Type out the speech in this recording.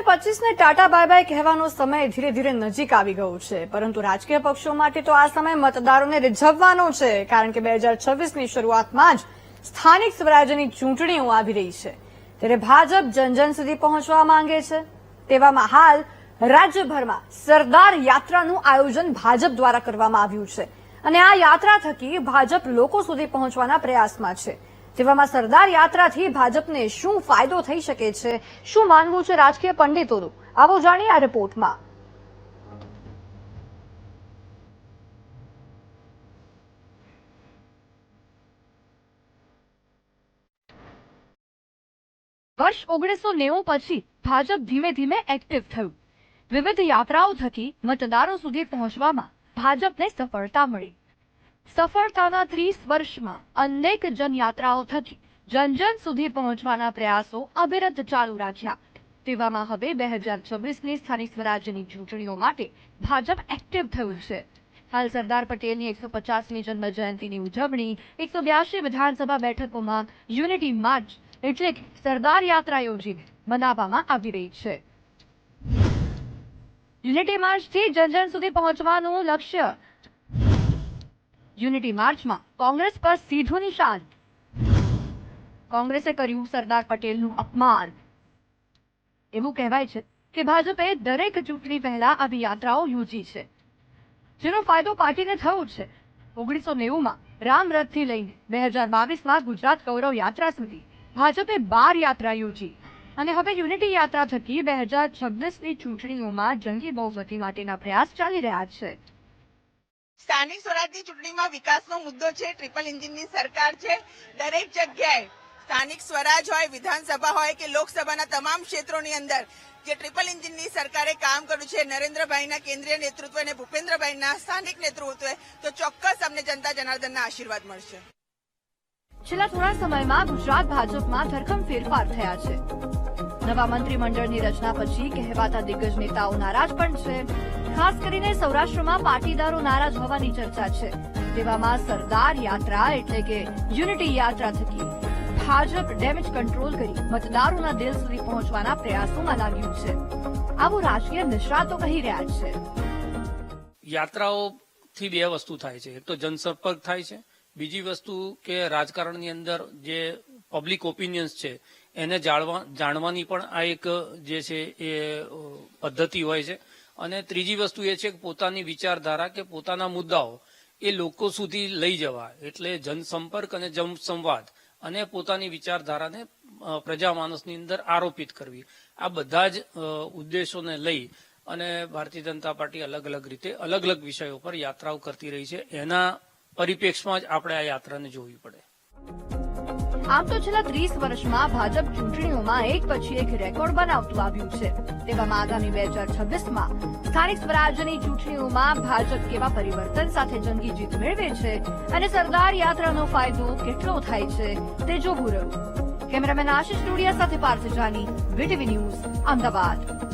હજાર પચીસને Tata bye bye કહેવાનો સમય ધીરે ધીરે નજીક આવી ગયો છે. પરંતુ રાજકીય પક્ષો માટે તો આ સમય મતદારોને રીઝવવાનો છે, કારણ કે બે હજાર છવ્વીસની શરૂઆતમાં જ સ્થાનિક સ્વરાજ્યની ચૂંટણીઓ આવી રહી છે. ત્યારે ભાજપ જન જન સુધી પહોંચવા માંગે છે. તેવામાં હાલ રાજ્યભરમાં સરદાર યાત્રાનું આયોજન ભાજપ દ્વારા કરવામાં આવ્યું છે. અને આ યાત્રા થકી ભાજપ લોકો સુધી પહોંચવાના પ્રયાસમાં છે. તેવામાં સરદાર યાત્રાથી ભાજપને શું ફાયદો થઈ શકે છે? શું માનવું છે રાજકીય પંડિતોનું? આવો જાણીએ આ રિપોર્ટમાં. વર્ષ ઓગણીસો નેવું પછી ભાજપ ધીમે ધીમે એક્ટિવ થયું. વિવિધ યાત્રાઓ થકી મતદારો સુધી પહોંચવામાં ભાજપને સફળતા મળી. સફળતાના ત્રીસ વર્ષમાં અનેક જનયાત્રાઓ થકી જન જન સુધી પહોંચવાના પ્રયાસો અવિરત ચાલુ રાખ્યા. તેવામાં હવે બે હજાર છવ્વીસની સ્થાનિક સ્વરાજ્યની ચૂંટણીઓ માટે ભાજપ એક્ટિવ થયું છે. હાલ સરદાર પટેલની એકસો પચાસમી જન્મ જયંતિની ઉજવણી, એકસો બ્યાસી વિધાનસભા બેઠકોમાં યુનિટી માર્ચ એટલે કે સરદાર યાત્રા યોજી મનાવવામાં આવી રહી છે. યુનિટી માર્ચથી જન જન સુધી પહોંચવાનું લક્ષ્ય યુનિટી માર્ચમાં કોંગ્રેસ પર સીધું નિશાન. કોંગ્રેસે કર્યું સરદાર પટેલનું અપમાન. એવું કહેવાય છે કે ભાજપે દરેક ચૂંટણી પહેલા આવી યાત્રાઓ યોજી છે. જેનો ફાયદો પાર્ટીને થયો છે. ઓગણીસો નેવુંમાં રામ લઈને બે હજાર બાવીસમાં ગુજરાત ગૌરવ યાત્રા સુધી ભાજપે બાર યાત્રા યોજી. અને હવે યુનિટી યાત્રા થકી બે હજાર છવ્વીસની ચૂંટણીઓમાં જંગી બહુમતી માટેના પ્રયાસ ચાલી રહ્યા છે. સ્થાનિક સ્વરાજની ચૂંટણીમાં વિકાસનો મુદ્દો છે, ટ્રિપલ એન્જિનની સરકાર છે, દરેક જગ્યાએ સ્થાનિક સ્વરાજ હોય, વિધાનસભા હોય કે લોકસભાના તમામ ક્ષેત્રોની અંદર જે ટ્રિપલ એન્જિનની સરકારે કામ કર્યું છે, નરેન્દ્રભાઈના કેન્દ્રીય નેતૃત્વ અને ભૂપેન્દ્રભાઈના સ્થાનિક નેતૃત્વે, તો ચોક્કસ અમને જનતા જનાર્દનના આશીર્વાદ મળશે. છેલ્લા થોડા સમયમાં ગુજરાત ભાજપમાં ધરખમ ફેરફાર થયા છે. નવા મંત્રીમંડળની રચના પછી કહેવાતા દિગ્ગજ નેતાઓ નારાજ પણ છે. ખાસ કરીને સૌરાષ્ટ્રમાં પાટીદારો નારાજ હોવાની ચર્ચા છે. તેવામાં સરદાર યાત્રા એટલે કે યુનિટી યાત્રા થકી ભાજપ ડેમેજ કંટ્રોલ કરી મતદારોના દિલ સુધી પહોંચવાના પ્રયાસોમાં લાગ્યું છે. આવું રાજકીય નિષ્ણાતો કહી રહ્યા છે. યાત્રાઓથી બે વસ્તુ થાય છે. એક તો જનસંપર્ક થાય છે. બીજી વસ્તુ કે રાજકારણની અંદર જે પબ્લિક ઓપિનિયન્સ છે, એને જાણવા જાણવાની પણ આ એક જે છે એ પદ્ધતિ હોય છે. અને ત્રીજી વસ્તુ એ છે કે પોતાની વિચારધારા કે પોતાના મુદ્દાઓ એ લોકો સુધી લઈ જવા એટલે જનસંપર્ક અને જનસંવાદ અને પોતાની વિચારધારાને પ્રજા માણસની અંદર આરોપિત કરવી. આ બધા જ ઉદ્દેશોને લઈ અને ભારતીય જનતા પાર્ટી અલગ અલગ રીતે અલગ અલગ વિષયો પર યાત્રાઓ કરતી રહી છે. એના પરિપ્રેક્ષમાં જ આપણે આ યાત્રાને જોવી પડે. આમ તો છેલ્લા ત્રીસ વર્ષમાં ભાજપ ચૂંટણીઓમાં એક પછી એક રેકોર્ડ બનાવતું આવ્યું છે. તેવામાં આગામી બે હજાર છવ્વીસમાં સ્થાનિક સ્વરાજ્યની ચૂંટણીઓમાં ભાજપ કેવા પરિવર્તન સાથે જંગી જીત મેળવે છે અને સરદાર યાત્રાનો ફાયદો કેટલો થાય છે તે જોવું રહ્યું. કેમેરામેન આશિષ ટોડિયા સાથે પાર્થ જાની વીટીવી ન્યૂઝ, અમદાવાદ.